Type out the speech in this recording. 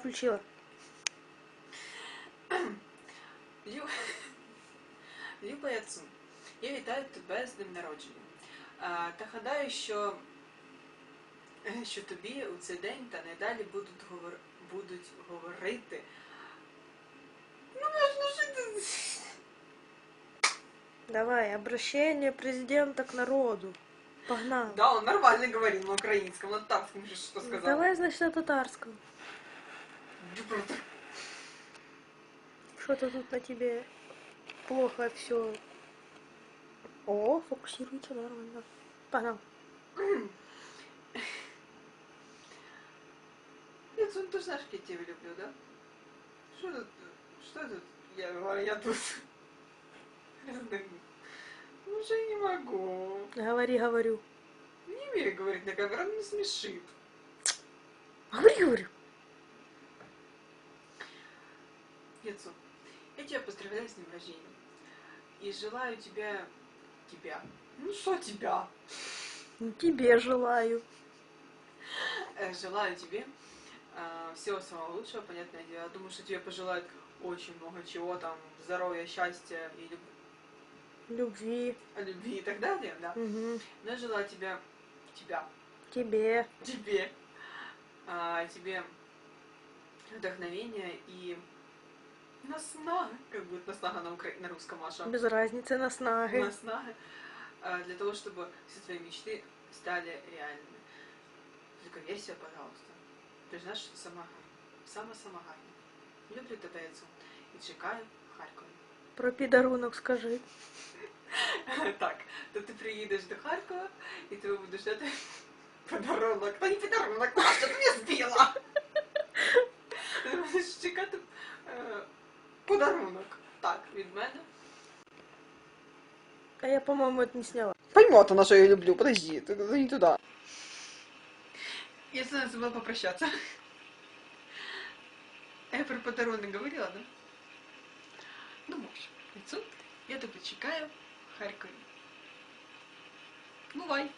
Включила. Лю... Люба Яцун, я вітаю тебе з днем народження. Та гадаю, що, що тобі у цей день та надалі будуть, говор... будуть говорити. Ну, можна жити. Давай, обращение президента к народу. Погнал. Да, он нормально говорил на украинском, на татарском же что сказал. Давай, значит, на татарском. Что-то тут на тебе плохо все. О, фокусируется нормально. Погнал. Яцун, ты знаешь, как я тебя люблю, да? Что тут? Что тут? Я говорю, я тут. Уже не могу. Говори, говорю. Не умею говорить на камеру, он не смешит. Говори, говорю. Яцун, я тебя поздравляю с днем рождения. И желаю тебя... Тебя. Ну что тебя? Ну, Тебе желаю. Э, Желаю тебе э, всего самого лучшего, понятное дело. Думаю, что тебе пожелают очень много чего, там, здоровья, счастья и люб- Любви. любви и так далее, да. Мгм. Но я желаю тебя, тебя, Тебе. тебе, а, тебе вдохновения и наснага, как будет наснага на, укра... на русском, Маша. Без разницы на снаги. Наснага, а, для того, чтобы все твои мечты стали реальными. Только верь себе, пожалуйста. Ти ж знаєш, сама сама сама гарна. Люблю тебе, Яцун, і чекаю в Харкові. Про підарунок скажи. Так, то ти приїдеш до Харкова і ти будеш дати подарунок. Та не подарунок, Маша, ти мене збила. Ти подарунок. Так, від мене. А я, по-моему, это не сняла. Поймет она, что я люблю. Подожди, ты не туда. Я снова забыла попрощаться. А я про подарунок говорила, да? Ну, можешь. Яцун, я тебе чекаю в Харкові. Бувай.